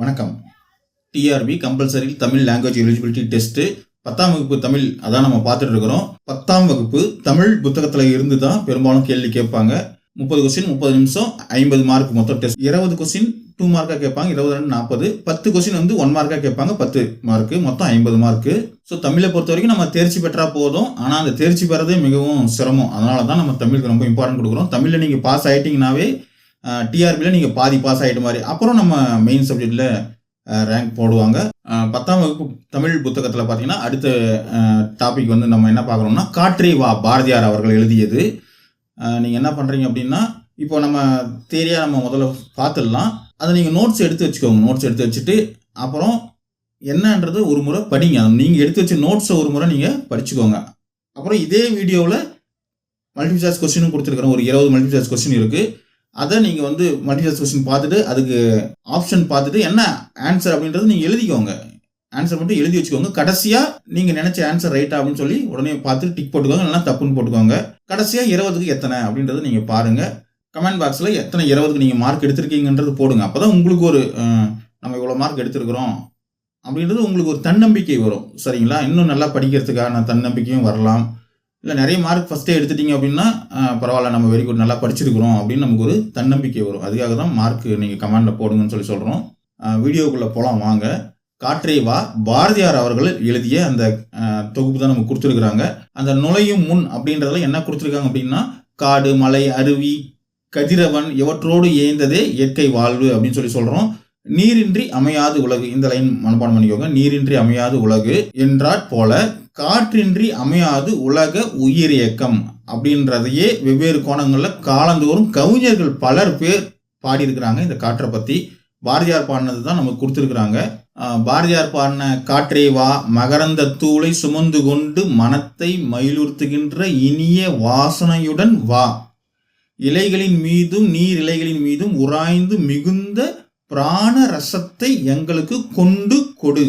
வணக்கம். TRB compulsory Tamil language eligibility test பத்தாம் வகுப்பு தமிழ் அதான் நம்ம பார்த்துட்டு இருக்கிறோம். பத்தாம் வகுப்பு தமிழ் புத்தகத்தில் இருந்து தான் பெரும்பாலும் கேள்வி கேட்பாங்க. முப்பது கொஸ்டின் முப்பது நிமிஷம் ஐம்பது மார்க் மொத்தம் டெஸ்ட் இருபது கொஸ்டின் டூ மார்க்காக கேட்பாங்க இருபது ரெண்டு நாற்பது. பத்து கொஸ்டின் வந்து ஒன் மார்க்காக கேட்பாங்க பத்து மார்க்கு மொத்தம் ஐம்பது மார்க்கு ஸோ தமிழை பொறுத்த வரைக்கும் நம்ம தேர்ச்சி பெற்றா போதும். ஆனால் அந்த தேர்ச்சி பெறதே மிகவும் சிரமம். அதனால தான் நம்ம தமிழுக்கு ரொம்ப இம்பார்ட்டன்ட் கொடுக்குறோம். தமிழில் நீங்கள் பாஸ் ஆகிட்டீங்கனாவே டிஆர்பியில் நீங்கள் பாதி பாஸ் ஆகிட்ட மாதிரி. அப்புறம் நம்ம மெயின் சப்ஜெக்டில் ரேங்க் போடுவாங்க. பத்தாம் வகுப்பு தமிழ் புத்தகத்தில் பார்த்தீங்கன்னா அடுத்த டாபிக் வந்து நம்ம என்ன பார்க்குறோம்னா காற்றே வா பாரதியார் அவர்கள் எழுதியது. நீங்கள் என்ன பண்ணுறீங்க அப்படின்னா இப்போ நம்ம தேரியாக நம்ம முதல்ல பார்த்துடலாம் அதை நீங்கள் நோட்ஸ் எடுத்து வச்சுக்கோங்க. நோட்ஸ் எடுத்து வச்சுட்டு அப்புறம் என்னன்றது ஒரு முறை படிங்க. நீங்கள் எடுத்து வச்ச நோட்ஸை ஒரு முறை நீங்கள் படிச்சுக்கோங்க. அப்புறம் இதே வீடியோவில் மல்டிபிள் சாய்ஸ் கொஸ்டினும் கொடுத்துருக்குறேன். ஒரு இருபது மல்டிபிள் சாய்ஸ் கொஸ்டின் இருக்குது அதை நீங்கள் வந்து மல்டிபிள் சாய்ஸ் கொஸ்டின் பார்த்துட்டு அதுக்கு ஆப்ஷன் பார்த்துட்டு என்ன ஆன்சர் அப்படின்றது நீங்கள் எழுதிக்கோங்க. ஆன்சர் மட்டும் எழுதி வச்சுக்கோங்க. கடைசியாக நீங்கள் நினச்ச ஆன்சர் ரைட்டா அப்படின்னு சொல்லி உடனே பார்த்து டிக் போட்டுக்கோங்க. இல்லைன்னா தப்புன்னு போட்டுக்கோங்க. கடைசியாக இருபதுக்கு எத்தனை அப்படின்றத நீங்கள் பாருங்கள் கமெண்ட் பாக்ஸில் எத்தனை இருபதுக்கு நீங்கள் மார்க் எடுத்திருக்கீங்கன்றது போடுங்க. அப்போ தான் உங்களுக்கு ஒரு நம்ம இவ்வளோ மார்க் எடுத்திருக்கிறோம் அப்படின்றது உங்களுக்கு ஒரு தன்னம்பிக்கை வரும். சரிங்களா? இன்னும் நல்லா படிக்கிறதுக்கான தன்னம்பிக்கையும் வரலாம். இல்லை நிறைய மார்க் ஃபஸ்ட்டே எடுத்துட்டீங்க அப்படின்னா பரவாயில்ல நம்ம வெரி குட் நல்லா படிச்சிருக்கிறோம் அப்படின்னு நமக்கு ஒரு தன்னம்பிக்கை வரும். அதுக்காக தான் மார்க் நீங்கள் கமெண்டில் போடுங்கன்னு சொல்லி சொல்கிறோம் வீடியோக்குள்ளே போகலாம் வாங்க. காற்றே வா பாரதியார் அவர்கள் எழுதிய அந்த தொகுப்பு தான் நமக்கு கொடுத்துருக்குறாங்க. அந்த நுழையும் முன் அப்படின்றதுல என்ன கொடுத்துருக்காங்க அப்படின்னா காடு மலை அருவி கதிரவன் இவற்றோடு ஏய்ந்ததே இயற்கை வாழ்வு அப்படின்னு சொல்லி சொல்கிறோம் நீரின்றி அமையாது உலகு. இந்த லைன் மனப்பாடம் பண்ணிக்கோங்க. நீரின்றி அமையாது உலகு என்றாற் போல காற்றின்றி அமையாது உலக உயிர் இயக்கம் அப்படின்றதையே வெவ்வேறு கோணங்களில் காலந்தோறும் கவிஞர்கள் பலர் பேர் பாடியிருக்கிறாங்க. இந்த காற்றை பற்றி பாரதியார் பாடினது தான் நமக்கு கொடுத்துருக்குறாங்க. பாரதியார் பாடின காற்றே வா மகரந்த தூளை சுமந்து கொண்டு மனத்தை மயிலுறுத்துகின்ற இனிய வாசனையுடன் வா. இலைகளின் மீதும் நீர் இலைகளின் மீதும் உராய்ந்து மிகுந்த பிராண ரசத்தை எங்களுக்கு கொண்டு கொடு.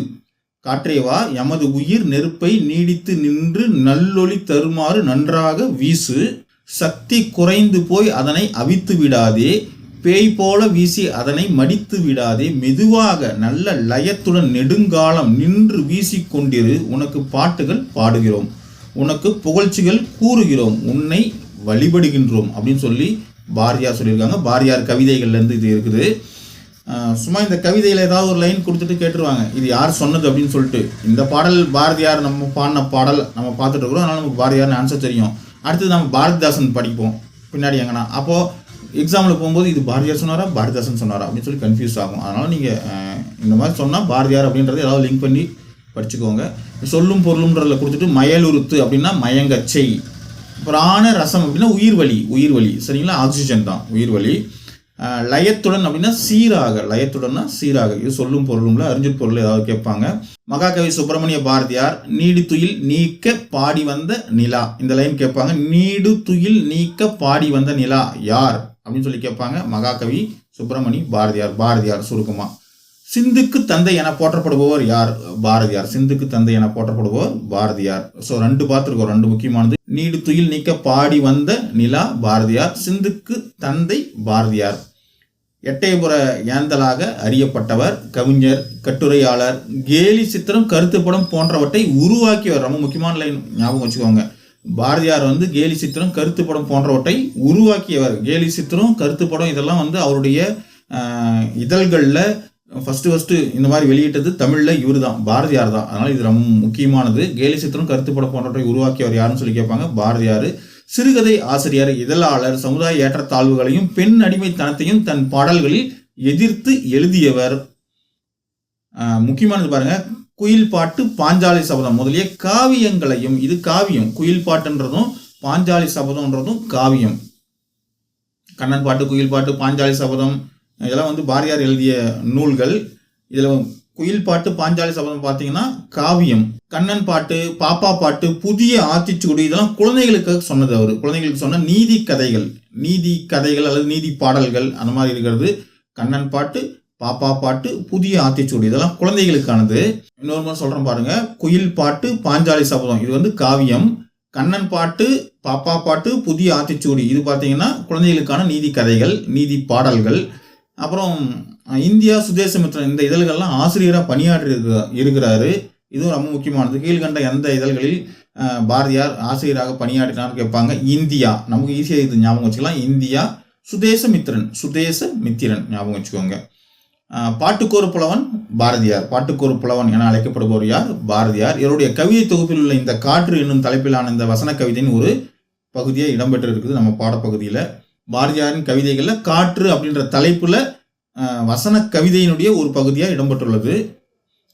காற்றேவா எமது உயிர் நெருப்பை நீடித்து நின்று நல்லொளி தருமாறு நன்றாக வீசு. சக்தி குறைந்து போய் அதனை அவித்து விடாதே. பேய் போல வீசி அதனை மடித்து விடாதே. மெதுவாக நல்ல லயத்துடன் நெடுங்காலம் நின்று வீசிக்கொண்டிரு உனக்கு பாட்டுகள் பாடுகிறோம். உனக்கு புகழ்ச்சிகள் கூறுகிறோம். உன்னை வழிபடுகின்றோம் அப்படின்னு சொல்லி பாரதியார் சொல்லியிருக்காங்க. பாரதியார் கவிதைகள்லேருந்து இது இருக்குது. சும்மா இந்த கவிதையில் ஏதாவது ஒரு லைன் கொடுத்துட்டு கேட்டுருவாங்க. இது யார் சொன்னது அப்படின்னு சொல்லிட்டு. இந்த பாடல் பாரதியார் நம்ம பாடின பாடல் நம்ம பார்த்துட்டு இருக்கிறோம். அதனால் நமக்கு பாரதியார்னு ஆன்சர் தெரியும். அடுத்தது நம்ம பாரதிதாசன் படிப்போம். பின்னாடி எங்கன்னா அப்போது எக்ஸாமில் போகும்போது இது பாரதியார் சொன்னாரா பாரதிதாசன் சொன்னாரா அப்படின்னு சொல்லி கன்ஃபியூஸ் ஆகும். அதனால் நீங்கள் இந்த மாதிரி சொன்னால் பாரதியார் அப்படின்றத ஏதாவது லிங்க் பண்ணி படிச்சுக்கோங்க. சொல்லும் பொருளுன்றதில் கொடுத்துட்டு மயலுறுத்து அப்படின்னா மயங்கச்சை பிராண ரசம் அப்படின்னா உயிர் வலி உயிர் வலி சரிங்களா? ஆக்சிஜன் தான் உயிர் வலி லயத்துடன் அப்படின்னா சீராக லயத்துடன்னா சீராக. இது சொல்லும் பொருளும்ல அறிஞர் பொருள் ஏதாவது கேட்பாங்க. மகாகவி சுப்பிரமணிய பாரதியார் நீடு துயில் நீக்க பாடி வந்த நிலா. இந்த லைன் கேட்பாங்க நீடு துயில் நீக்க பாடி வந்த நிலா யார்? அப்படின்னு சொல்லி கேட்பாங்க மகாகவி சுப்பிரமணி பாரதியார். பாரதியார் சுருக்கமா. சிந்துக்கு தந்தை என போற்றப்படுபவர் யார்? பாரதியார். சிந்துக்கு தந்தை என போற்றப்படுபவர் பாரதியார். ஸோ ரெண்டு பார்த்துருக்கோம் ரெண்டு முக்கியமானது. நீடு துயில் நீக்க பாடி வந்த நிலா பாரதியார் சிந்துக்கு தந்தை பாரதியார். எட்டயபுர ஏந்தலாக அறியப்பட்டவர் கவிஞர் கட்டுரையாளர் கேலி சித்திரம் கருத்துப்படம் போன்றவற்றை உருவாக்கியவர். ரொம்ப முக்கியமான லைன் ஞாபகம் வச்சுக்கோங்க. பாரதியார் வந்து கேலி சித்திரம் கருத்துப்படம் போன்றவற்றை உருவாக்கியவர். கேலி சித்திரம் கருத்துப்படம் இதெல்லாம் வந்து அவருடைய இதழ்களில் ஃபஸ்ட்டு ஃபஸ்ட்டு இந்த மாதிரி வெளியிட்டது தமிழில் இவர் தான் பாரதியார் தான் அதனால் இது ரொம்ப முக்கியமானது. கேலி சித்திரம் கருத்துப்படம் போன்றவற்றை உருவாக்கியவர் யாருன்னு சொல்லி கேட்பாங்க. பாரதியார் சிறுகதை ஆசிரியர் இதழாளர் சமுதாய ஏற்றத்தாழ்வுகளையும் பெண் அடிமைத்தனத்தையும் தன் பாடல்களில் எதிர்த்து எழுதியவர். முக்கியமானது பாருங்க. குயில் பாட்டு பாஞ்சாலி சபதம் முதலிய காவியங்களையும் இது காவியம். குயில் பாட்டுன்றதும் பாஞ்சாலி சபதம்ன்றதும் காவியம். கண்ணன் பாட்டு குயில் பாட்டு பாஞ்சாலி சபதம் இதெல்லாம் வந்து பாரதியார் எழுதிய நூல்கள். இதில் குயில் பாட்டு பாஞ்சாலி சபதம் பார்த்தீங்கன்னா காவியம் கண்ணன் பாட்டு பாப்பா பாட்டு புதிய ஆத்திச்சுடி இதெல்லாம் குழந்தைகளுக்கு சொன்னது அவர். குழந்தைகளுக்கு சொன்ன நீதி கதைகள். நீதி கதைகள் அல்லது நீதி பாடல்கள் அந்த மாதிரி இருக்கிறது. கண்ணன் பாட்டு பாப்பா பாட்டு புதிய ஆத்திச்சுடி இதெல்லாம் குழந்தைகளுக்கானது. இன்னொரு முறை சொல்கிறேன் பாருங்க. குயில் பாட்டு பாஞ்சாலி சபதம் இது வந்து காவியம். கண்ணன் பாட்டு பாப்பா பாட்டு புதிய ஆத்திச்சூடி இது பார்த்தீங்கன்னா குழந்தைகளுக்கான நீதி கதைகள் நீதி பாடல்கள். அப்புறம் இந்தியா சுதேசமித்திரன் இந்த இதழ்கள்லாம் ஆசிரியராக பணியாற்றி இருக்கிறாரு. இதுவும் ரொம்ப முக்கியமானது. கீழ்கண்ட எந்த இதழ்களில் பாரதியார் ஆசிரியராக பணியாற்றினார் கேட்பாங்க. இந்தியா. நமக்கு ஈஸியாக இது ஞாபகம் வச்சுக்கலாம். இந்தியா சுதேசமித்திரன் சுதேச மித்திரன் ஞாபகம் வச்சுக்கோங்க. பாட்டுக்கோர் பாட்டுக்கோரு புலவன் பாரதியார். பாட்டுக்கோர் புலவன் என அழைக்கப்படுபவர் யார்? பாரதியார். இவருடைய கவிதை தொகுப்பில் உள்ள இந்த காற்று என்னும் தலைப்பிலான இந்த வசன கவிதையின் ஒரு பகுதியாக இடம்பெற்று இருக்குது நம்ம பாடப்பகுதியில். பாரதியாரின் கவிதைகளில் காற்று அப்படின்ற தலைப்பில் வசன கவிதையினுடைய ஒரு பகுதியாக இடம்பெற்றுள்ளது.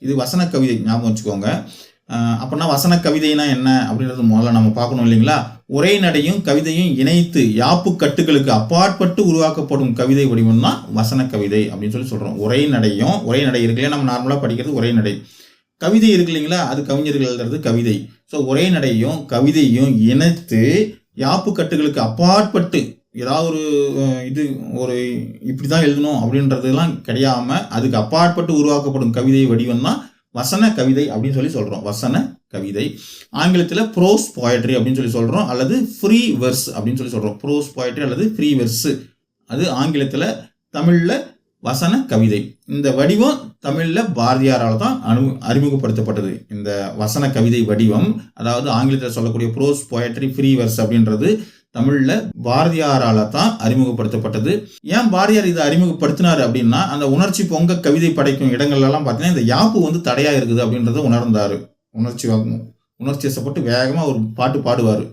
இது வசன கவிதை ஞாபகம் வச்சுக்கோங்க. அஹ், அப்படின்னா வசன கவிதைனா என்ன அப்படின்றது முதல்ல நம்ம பார்க்கணும் இல்லைங்களா? உரை நடையும் கவிதையும் இணைத்து யாப்பு கட்டுகளுக்கு அப்பாற்பட்டு உருவாக்கப்படும் கவிதை வடிவம் தான் வசன கவிதை அப்படின்னு சொல்லி சொல்கிறோம் உரை நடையும் உரை நடை இருக்குல்லையா? நம்ம நார்மலாக படிக்கிறது உரை நடை. கவிதை இருக்கு இல்லைங்களா? அது கவிஞர்கள் எழுதுறது கவிதை. ஸோ உரை நடையும் கவிதையும் இணைத்து யாப்பு கட்டுகளுக்கு அப்பாற்பட்டு ஏதாவது ஒரு இது ஒரு இப்படி தான் எழுதணும் அப்படின்றதெல்லாம் கிடையாமல் அதுக்கு அப்பாற்பட்டு உருவாக்கப்படும் கவிதை வடிவம் தான் வசன கவிதை அப்படின்னு சொல்லி சொல்கிறோம் வசன கவிதை. ஆங்கிலத்தில் ப்ரோஸ் போயட்ரி அப்படின்னு சொல்லி சொல்கிறோம் அல்லது ஃப்ரீ வெர்ஸ் அப்படின்னு சொல்லி சொல்கிறோம் ப்ரோஸ் போயட்ரி அல்லது ஃப்ரீ வெர்ஸு அது ஆங்கிலத்தில் தமிழில் வசன கவிதை. இந்த வடிவம் தமிழில் பாரதியாரால் தான் அனு அறிமுகப்படுத்தப்பட்டது. இந்த வசன கவிதை வடிவம் அதாவது ஆங்கிலத்தில் சொல்லக்கூடிய ப்ரோஸ் போயட்ரி ஃப்ரீ வெர்ஸ் அப்படின்றது தமிழில் பாரதியாரால் தான் அறிமுகப்படுத்தப்பட்டது. ஏன் பாரதியார் இதை அறிமுகப்படுத்தினார் அப்படின்னா அந்த உணர்ச்சி பொங்க கவிதை படைக்கும் இடங்கள்லாம் பார்த்தீங்கன்னா இந்த யாப்பு வந்து தடையாக இருக்குது அப்படின்றத உணர்ந்தார். உணர்ச்சி வாக்கும் உணர்ச்சி வசப்பட்டு வேகமாக ஒரு பாட்டு பாடுவார்.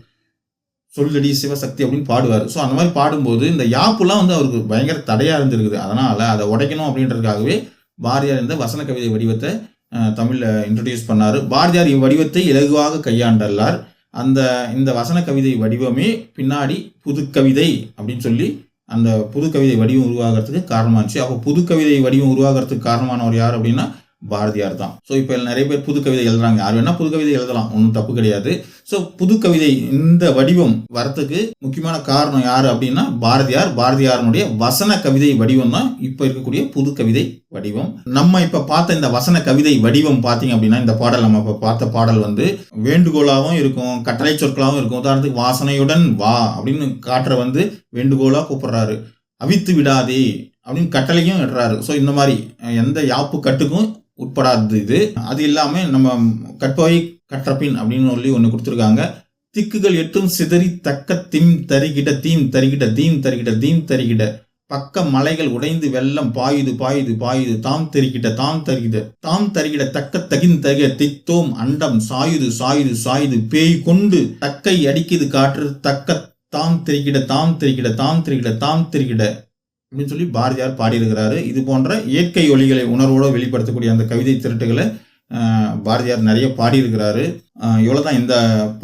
சொல்லடி சிவசக்தி அப்படின்னு பாடுவார். ஸோ அந்த மாதிரி பாடும்போது இந்த யாப்புலாம் வந்து அவருக்கு பயங்கர தடையாக இருந்திருக்குது. அதனால் அதை உடைக்கணும் அப்படின்றதுக்காகவே பாரதியார் இந்த வசன கவிதை வடிவத்தை தமிழில் இன்ட்ரடியூஸ் பண்ணார். பாரதியார் இவ்வடிவத்தை இலகுவாக கையாண்டல்லார். அந்த இந்த வசன கவிதை வடிவமே பின்னாடி புது கவிதை அப்படின்னு சொல்லி அந்த புது கவிதை வடிவம் உருவாகிறதுக்கு காரணமாச்சு. அப்போ புது கவிதை வடிவம் உருவாகிறதுக்கு காரணமானவர் யார் அப்படின்னா பாரதியார் தான். ஸோ இப்போ நிறைய பேர் புது கவிதை எழுதுறாங்க. யார் வேணால் புது கவிதை எழுதலாம். ஒன்றும் தப்பு கிடையாது. ஸோ புது கவிதை இந்த வடிவம் வரத்துக்கு முக்கியமான காரணம் யார் அப்படின்னா பாரதியார். பாரதியாரனுடைய வசன கவிதை வடிவம் தான் இப்போ இருக்கக்கூடிய புது கவிதை வடிவம். நம்ம இப்போ பார்த்த இந்த வசன கவிதை வடிவம் பார்த்தீங்க அப்படின்னா இந்த பாடல் நம்ம இப்போ பார்த்த பாடல் வந்து வேண்டுகோளாகவும் இருக்கும் கட்டளை சொற்களாகவும் இருக்கும். உதாரணத்துக்கு வாசனையுடன் வா அப்படின்னு காட்டுற வந்து வேண்டுகோளாக கூப்பிடுறாரு. அவித்து விடாதே அப்படின்னு கட்டளையும் இடுறாரு. ஸோ இந்த மாதிரி எந்த யாப்பு கட்டுக்கும் உட்படாதது இது. அது இல்லாமல் நம்ம கற்பவை கற்றபின் அப்படின்னு சொல்லி ஒன்று கொடுத்துருக்காங்க. திக்குகள் எட்டும் சிதறி தக்க திம் தரிகிட தீம் தரிகிட தீம் தரிகிட தீம் தரிகிட. பக்க மலைகள் உடைந்து வெள்ளம் பாயுது பாயுது பாயுது. தாம் தெரிகிட தாம் தருகிட. தாம் தருகிட தக்க தகின் தருக தித்தோம் அண்டம் சாயுது சாயுது சாயுது. பேய் கொண்டு தக்கை அடிக்குது காற்று. தக்க தாம் தெரிகிட தாம் தெரிகிட தாம் தெரிகிட தாம் தெரிகிட. அப்படின்னு சொல்லி பாரதியார் பாடியிருக்கிறாரு. இது போன்ற இயற்கை ஒலிகளை உணர்வோடு வெளிப்படுத்தக்கூடிய அந்த கவிதை திருட்டுகளை பாரதியார் நிறைய பாடியிருக்கிறாரு. இவ்வளோ தான் இந்த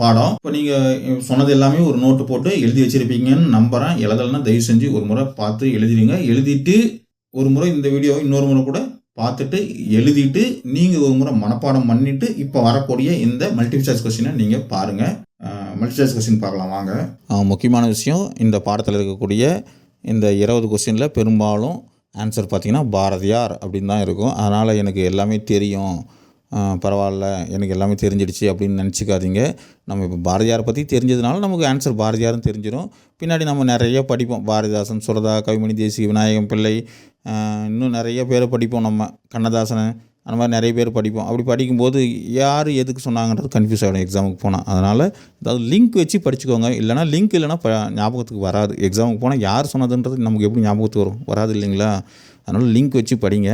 பாடம். இப்போ நீங்கள் சொன்னது எல்லாமே ஒரு நோட்டு போட்டு எழுதி வச்சுருப்பீங்கன்னு நம்புகிறேன் எழுதலைன்னா தயவு செஞ்சு ஒரு முறை பார்த்து எழுதிடுங்க. எழுதிட்டு ஒரு முறை இந்த வீடியோவை இன்னொரு முறை கூட பார்த்துட்டு எழுதிட்டு நீங்கள் ஒரு முறை மனப்பாடம் பண்ணிட்டு இப்போ வரக்கூடிய இந்த மல்டிபிள் சாய்ஸ் கொஸ்டினை நீங்கள் பாருங்கள் மல்டிபிள் சாய்ஸ் கொஸ்டின் பார்க்கலாம் வாங்க. முக்கியமான விஷயம் இந்த பாடத்தில் இருக்கக்கூடிய இந்த இருபது கொஸ்டினில் பெரும்பாலும் ஆன்சர் பார்த்திங்கன்னா பாரதியார் அப்படின்னு தான் இருக்கும். அதனால் எனக்கு எல்லாமே தெரியும். பரவாயில்ல எனக்கு எல்லாமே தெரிஞ்சிடுச்சு அப்படின்னு நினச்சிக்காதீங்க. நம்ம இப்போ பாரதியார் பற்றி தெரிஞ்சதுனால நமக்கு ஆன்சர் பாரதியாரும் தெரிஞ்சிடும் பின்னாடி நம்ம நிறைய படிப்போம். பாரதிதாசன் சுரதா கவிமணி தேசி விநாயகம் பிள்ளை இன்னும் நிறைய பேரை படிப்போம் நம்ம. கண்ணதாசன் அந்த மாதிரி நிறைய பேர் படிப்போம். அப்படி படிக்கும்போது யார் எதுக்கு சொன்னாங்கன்றது கன்ஃபியூஸ் ஆகிடும் எக்ஸாமுக்கு போனால் அதனால் அதாவது லிங்க் வச்சு படிச்சுக்கோங்க. இல்லைனா லிங்க் இல்லைனா ப ஞாபகத்துக்கு வராது. எக்ஸாமுக்கு போனால் யார் சொன்னதுன்றது நமக்கு எப்படி ஞாபகத்துக்கு வரும்? வராது இல்லைங்களா? அதனால் லிங்க் வச்சு படிங்க.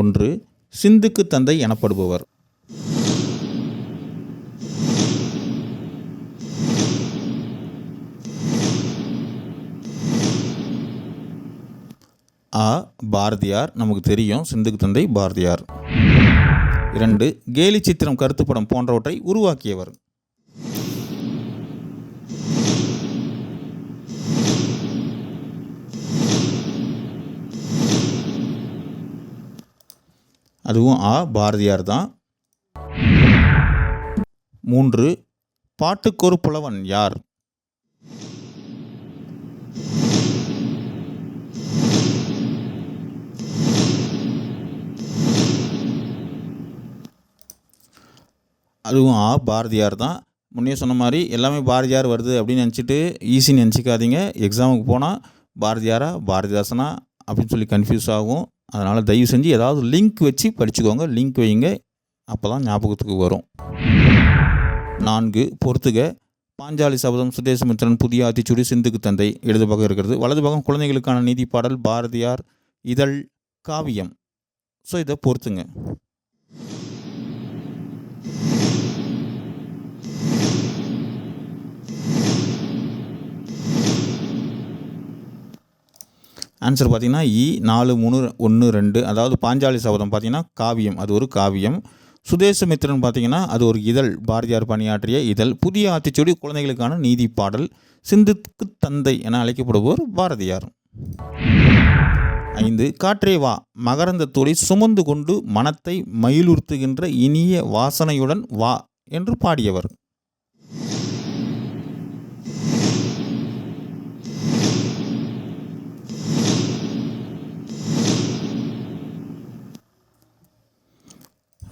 ஒன்று சிந்துக்கு தந்தை எனப்படுபவர். ஆ பாரதியார் நமக்கு தெரியும் சிந்துக்கு தந்தை பாரதியார். இரண்டு கேலி சித்திரம் கருத்துப்படம் போன்றவற்றை உருவாக்கியவர். அதுவும் ஆ பாரதியார் தான். மூன்று பாட்டுக்கொரு புலவன் யார்? அதுவும் ஆ பாரதியார் தான். முன்னே சொன்ன மாதிரி எல்லாமே பாரதியார் வருது அப்படின்னு நினச்சிட்டு ஈஸின்னு நினச்சிக்காதீங்க. எக்ஸாமுக்கு போனால் பாரதியாரா பாரதிதாசனா அப்படின்னு சொல்லி கன்ஃபியூஸ் ஆகும். அதனால் தயவு செஞ்சு ஏதாவது லிங்க் வச்சு படிச்சுக்கோங்க. லிங்க் வைங்க. அப்போ தான் ஞாபகத்துக்கு வரும். நான்கு பொறுத்துக. பாஞ்சாலி சபதம் சுதேசமித்திரன் புதிய ஆத்திச்சூடி சிந்துக்கு தந்தை. இடது பக்கம் இருக்கிறது. வலது பக்கம் குழந்தைகளுக்கான நீதி பாடல் பாரதியார் இதழ் காவியம். ஸோ இதை பொறுத்துங்க. ஆன்சர் பார்த்தீங்கன்னா இ நாலு மூணு ஒன்று ரெண்டு அதாவது பாஞ்சாலி சபதம் பார்த்தீங்கன்னா காவியம் அது ஒரு காவியம். சுதேசமித்திரன் பார்த்தீங்கன்னா அது ஒரு இதழ் பாரதியார் பணியாற்றிய இதழ் புதிய ஆத்திச்சூடி குழந்தைகளுக்கான நீதி பாடல் சிந்துக்கு தந்தை என அழைக்கப்படுபவர் பாரதியார். ஐந்து காற்றே வா மகரந்த தூளை சுமந்து கொண்டு மனத்தை மயிலுறுத்துகின்ற இனிய வாசனையுடன் வா என்று பாடியவர்.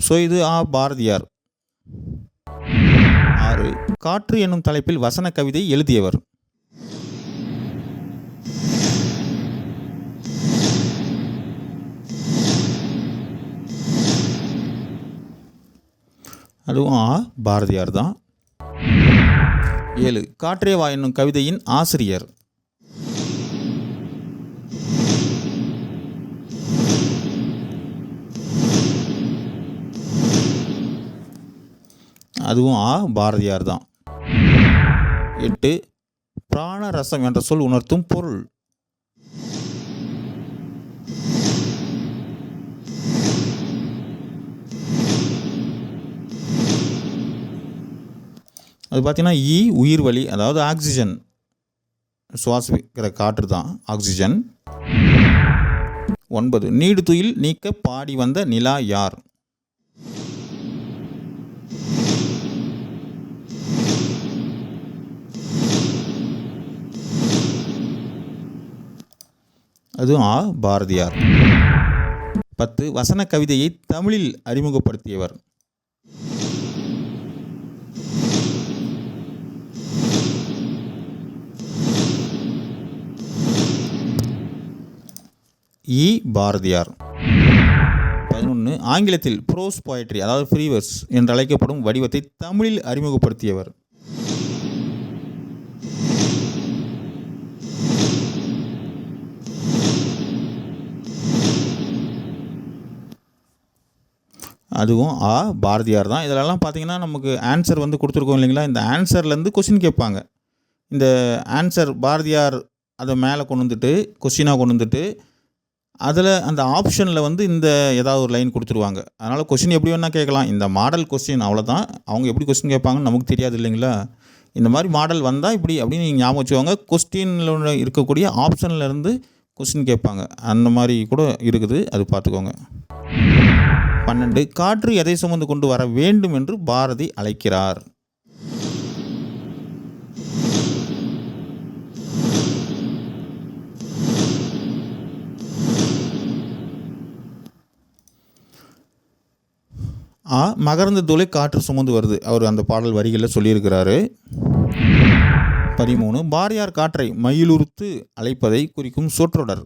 ஸோ இது ஆ பாரதியார். ஆறு. காற்று என்னும் தலைப்பில் வசன கவிதை எழுதியவர். அதுவும் ஆ பாரதியார் தான். ஏழு. காற்றே வா என்னும் கவிதையின் ஆசிரியர். அதுவும் ஆ பாரதியார் தான். எட்டு பிராணரசம் என்ற சொல் உணர்த்தும் பொருள். அது பார்த்தீங்கன்னா ஈ உயிர் வழி அதாவது ஆக்சிஜன். சுவாசிக்கிற காற்று தான் ஆக்சிஜன். ஒன்பது நீடு துயில் நீக்க பாடி வந்த நிலா யார்? அதுவும் ஆ பாரதியார். பத்து வசன கவிதையை தமிழில் அறிமுகப்படுத்தியவர். இ பாரதியார். பதினொன்று ஆங்கிலத்தில் ப்ரோஸ் poetry அதாவது ஃப்ரீவர்ஸ் என்று அழைக்கப்படும் வடிவத்தை தமிழில் அறிமுகப்படுத்தியவர். அதுவும் ஆ பாரதியார் தான். இதிலெல்லாம் பார்த்தீங்கன்னா நமக்கு ஆன்சர் வந்து கொடுத்துருக்கோம் இல்லைங்களா? இந்த ஆன்சர்லேருந்து கொஷின் கேட்பாங்க. இந்த ஆன்சர் பாரதியார் அதை மேலே கொண்டு வந்துட்டு கொஷினாக கொண்டு வந்துட்டு அதில் அந்த ஆப்ஷனில் வந்து இந்த ஏதாவது ஒரு லைன் கொடுத்துருவாங்க. அதனால் கொஷின் எப்படி வேணால் கேட்கலாம். இந்த மாடல் கொஸ்டின் அவ்வளோதான் அவங்க எப்படி கொஸ்டின் கேட்பாங்கன்னு நமக்கு தெரியாது இல்லைங்களா? இந்த மாதிரி மாடல் வந்தால் இப்படி அப்படின்னு நீங்கள் ஞாபகம் வச்சுக்கோங்க. கொஸ்டினில் இருக்கக்கூடிய ஆப்ஷன்லேருந்து கொஸ்டின் கேட்பாங்க. அந்த மாதிரி கூட இருக்குது. அது பார்த்துக்கோங்க பன்னெண்டு காற்று எதை சுமந்து கொண்டு வர வேண்டும் என்று பாரதி அழைக்கிறார். ஆ மகரந்த தூளை காற்று சுமந்து வருது. அவர் அந்த பாடல் வரிகளில் சொல்லியிருக்கிறாரு. பதிமூணு பாரியார் காற்றை மயிலுறுத்து அழைப்பதை குறிக்கும் சொற்றொடர்.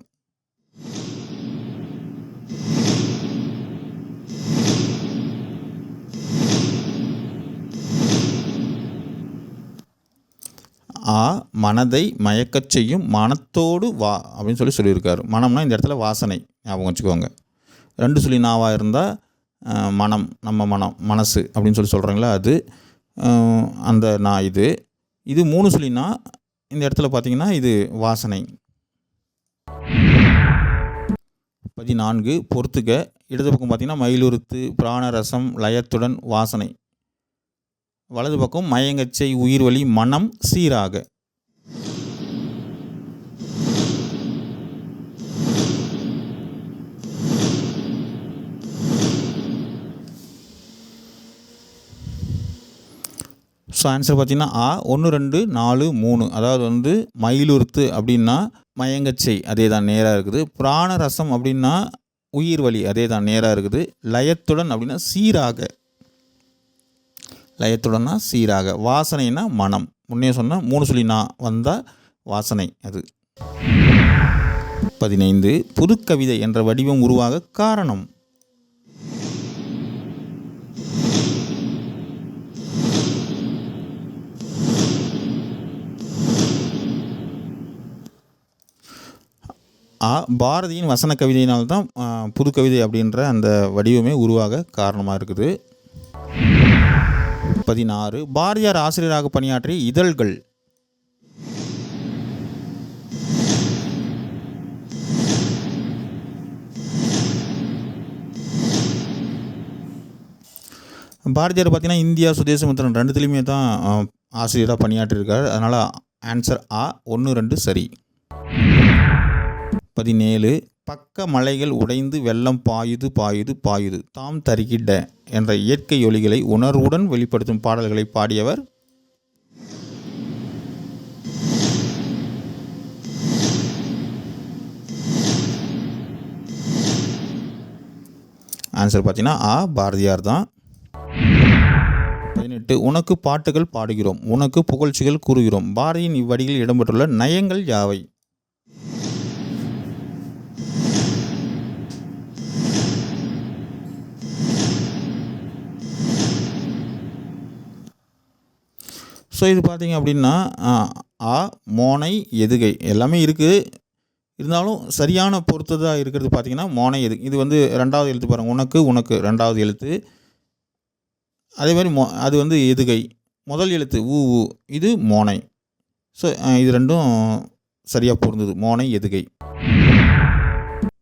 ஆ மனதை மயக்கச் செய்யும் மனத்தோடு வா அப்படின்னு சொல்லி சொல்லியிருக்காரு. மனம்னா இந்த இடத்துல வாசனை ஞாபகம் வச்சுக்கோங்க. ரெண்டு சொல்லி நாவாக இருந்தால் மனம் நம்ம மனம் மனசு அப்படின்னு சொல்லி சொல்கிறாங்களா அது அந்த நான் இது. இது மூணு சொல்லினா இந்த இடத்துல பார்த்தீங்கன்னா இது வாசனை. பதினான்கு பொறுத்துக்க இடது பக்கம் பார்த்தீங்கன்னா மயிலுறுத்து பிராணரசம் லயத்துடன் வாசனை. வலது பக்கம் மயங்கச்சை உயிர்வழி மனம் சீராக. ஸோ ஆன்சர் பார்த்தீங்கன்னா ஆ ஒன்று ரெண்டு நாலு மூணு. அதாவது வந்து மயிலுறுத்து அப்படின்னா மயங்கச்சை அதே தான் நேராக இருக்குது. பிராணரசம் அப்படின்னா உயிர் வலி அதே தான் நேராக இருக்குது. லயத்துடன் அப்படின்னா சீராக. லயத்துடனா சீராக. வாசனைனா மனம். முன்னே சொன்ன மூணு சொல்லி நான் வந்தால் வாசனை அது. பதினைந்து புதுக்கவிதை என்ற வடிவம் உருவாக காரணம். ஆ பாரதியின் வசன கவிதையினால்தான் ஆ, புதுக்கவிதை அப்படின்ற அந்த வடிவமே உருவாக காரணமாக இருக்குது. பதினாறு பாரதியார் ஆசிரியராக பணியாற்றிய இதழ்கள். பாரதியார் பார்த்தீங்கன்னா இந்தியா சுதேசமித்திரன் ரெண்டுத்துலேயுமே தான் ஆசிரியராக பணியாற்றியிருக்கார். அதனால் ஆன்சர் ஆ ஒன்று ரெண்டு சரி. பதினேழு பக்க மலைகள் உடைந்து வெள்ளம் பாயுது பாயுது பாயுது. தாம் தருகிட என்ற இயற்கை ஒலிகளை உணர்வுடன் வெளிப்படுத்தும் பாடல்களை பாடியவர் ஆன்சர் பார்த்தீங்கன்னா ஆ பாரதியார் தான். பதினெட்டு உனக்கு பாட்டுகள் பாடுகிறோம் உனக்கு புகழ்ச்சிகள் கூறுகிறோம். பாரதியின் இவ்வடியில் இடம்பெற்றுள்ள நயங்கள் யாவை? ஸோ இது பார்த்தீங்க அப்படின்னா ஆ, மோனை எதுகை எல்லாமே இருக்குது இருந்தாலும் சரியான பொறுத்ததாக இருக்கிறது பார்த்தீங்கன்னா மோனை எது இது வந்து ரெண்டாவது எழுத்து பாருங்கள் உனக்கு உனக்கு ரெண்டாவது எழுத்து. அதே மாதிரி மோ அது வந்து எதுகை. முதல் எழுத்து ஊ ஊ இது மோனை. ஸோ இது ரெண்டும் சரியாக பொருந்தது. மோனை எதுகை.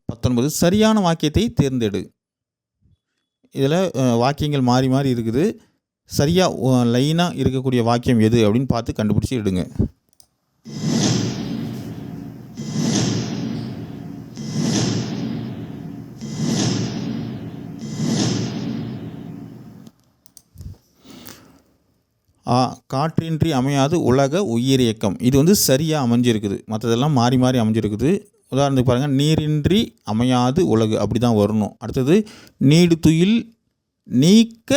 பத்தொன்பது சரியான வாக்கியத்தை தேர்ந்தெடு. இதில் வாக்கியங்கள் மாறி மாறி இருக்குது. சரியாக லைனாக இருக்கக்கூடிய வாக்கியம் எது அப்படின்னு பார்த்து கண்டுபிடிச்சி எடுங்க ஆ காற்றின்றி அமையாது உலக உயிரியக்கம் இது வந்து சரியாக அமைஞ்சிருக்குது. மற்றதெல்லாம் மாறி மாறி அமைஞ்சிருக்குது. உதாரணத்துக்கு பாருங்கள் நீரின்றி அமையாது உலகு. அப்படி தான் வரணும். அடுத்தது நீடு துயில் நீக்க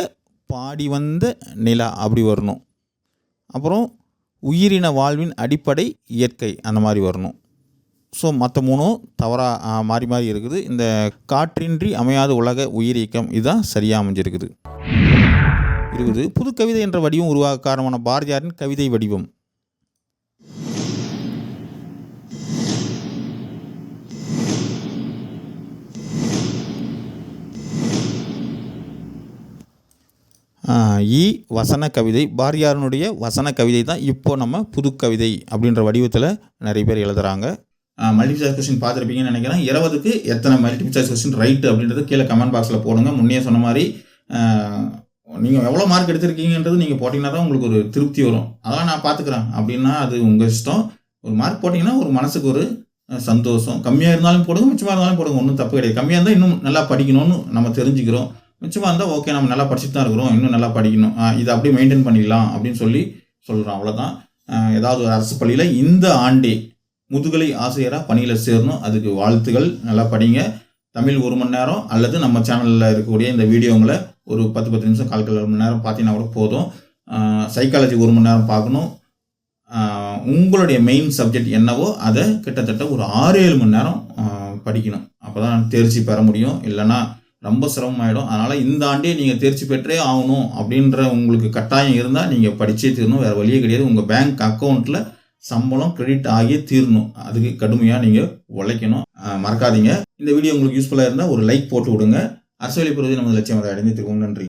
பாடி வந்த நிலா அப்படி வரணும். அப்புறம் உயிரின வாழ்வின் அடிப்படை இயற்கை அந்த மாதிரி வரணும். ஸோ மற்ற மூணும் தவறாக மாறி மாறி இருக்குது. இந்த காற்றின்றி அமையாத உலக உயிரியக்கம் இதுதான் சரியாக அமைஞ்சிருக்குது. இருக்குது புது கவிதை என்ற வடிவம் உருவாக காரணமான பாரதியாரின் கவிதை வடிவம். இ வசன கவிதை. பாரதியாரனுடைய வசன கவிதை தான் இப்போ நம்ம புது கவிதை அப்படின்ற வடிவத்தில் நிறைய பேர் எழுதுறாங்க. மல்டிபிள் சாய்ஸ் கொஸ்டின் பார்த்துருப்பீங்கன்னு நினைக்கிறேன். இருபதுக்கு எத்தனை மல்டிபிள் சாய்ஸ் கொஸ்டின் ரைட்டு அப்படின்றது கீழே கமெண்ட் பாக்ஸில் போடுங்க. முன்னே சொன்ன மாதிரி நீங்கள் எவ்வளோ மார்க் எடுத்திருக்கீங்கன்றது நீங்கள் போட்டிங்கன்னா தான் உங்களுக்கு ஒரு திருப்தி வரும். அதெல்லாம் நான் பார்த்துக்குறேன். அப்படின்னா அது உங்கள் இஷ்டம். ஒரு மார்க் போட்டிங்கன்னா ஒரு மனசுக்கு ஒரு சந்தோஷம். கம்மியாக இருந்தாலும் போடுங்க மிச்சமாக இருந்தாலும் போடுங்க. ஒன்றும் தப்பு கிடையாது. கம்மியாக இருந்தால் இன்னும் நல்லா படிக்கணும்னு நம்ம தெரிஞ்சுக்கிறோம். மிச்சமாக இருந்தால் ஓகே நம்ம நல்லா படிச்சுட்டு தான் இருக்கிறோம் இன்னும் நல்லா படிக்கணும். இதை அப்படியே மெயின்டைன் பண்ணிடலாம் அப்படின்னு சொல்லி சொல்கிறோம் அவ்வளோதான் ஏதாவது ஒரு அரசு பள்ளியில் இந்த ஆண்டே முதுகலை ஆசிரியராக பணியில் சேரணும். அதுக்கு வாழ்த்துகள் நல்லா படிங்க. தமிழ் ஒரு மணி நேரம் அல்லது நம்ம சேனலில் இருக்கக்கூடிய இந்த வீடியோங்களை ஒரு பத்து பத்து நிமிஷம் கால் கால் மணி நேரம் பார்த்தீங்கன்னா கூட போதும். சைக்காலஜி ஒரு மணி நேரம் பார்க்கணும். உங்களுடைய மெயின் சப்ஜெக்ட் என்னவோ அதை கிட்டத்தட்ட ஒரு ஆறு ஏழு மணி நேரம் படிக்கணும். அப்போ தான் தேர்ச்சி பெற முடியும். இல்லைன்னா ரொம்ப சிரமமாயிடும். அதனால் இந்த ஆண்டே நீங்கள் தேர்ச்சி பெற்றே ஆகணும் அப்படின்ற உங்களுக்கு கட்டாயம் இருந்தால் நீங்கள் படிச்சே தீரணும். வேறு வழியே கிடையாது. உங்கள் பேங்க் அக்கௌண்ட்டில் சம்பளம் கிரெடிட் ஆகியே தீரணும். அதுக்கு கடுமையாக நீங்கள் உழைக்கணும். மறக்காதீங்க. இந்த வீடியோ உங்களுக்கு யூஸ்ஃபுல்லாக இருந்தால் ஒரு லைக் போட்டு விடுங்க. அரசியல் வேலை நமது லட்சியம் அதை அடைந்து திரும்பவும் நன்றி.